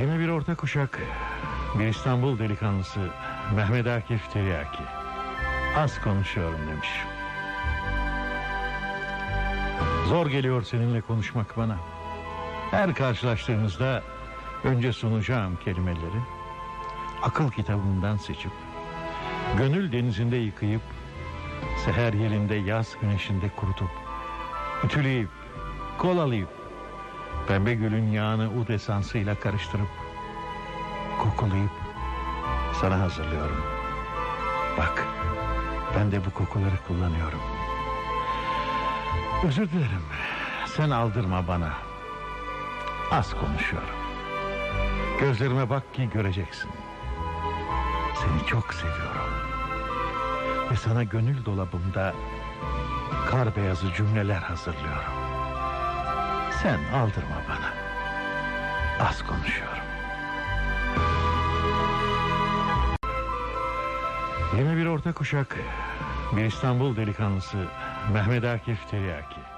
Yeni bir orta kuşak, bir İstanbul delikanlısı Mehmet Akif Tiryaki. Az konuşuyorum demiş. Zor geliyor seninle konuşmak bana. Her karşılaştığımızda önce sunacağım kelimeleri akıl kitabımdan seçip gönül denizinde yıkayıp seher yelinde yaz güneşinde kurutup ütüleyip kolalayıp pembe gülün yağını ud esansıyla karıştırıp kokulayıp sana hazırlıyorum. Bak ben de bu kokuları kullanıyorum. Özür dilerim. Sen aldırma bana. Az konuşuyorum. Gözlerime bak ki göreceksin. Seni çok seviyorum. Ve sana gönül dolabımda kar beyazı cümleler hazırlıyorum. Sen aldırma bana. Az konuşuyorum. Yeni bir orta kuşak, bir İstanbul delikanlısı Mehmet Akif Tiryaki.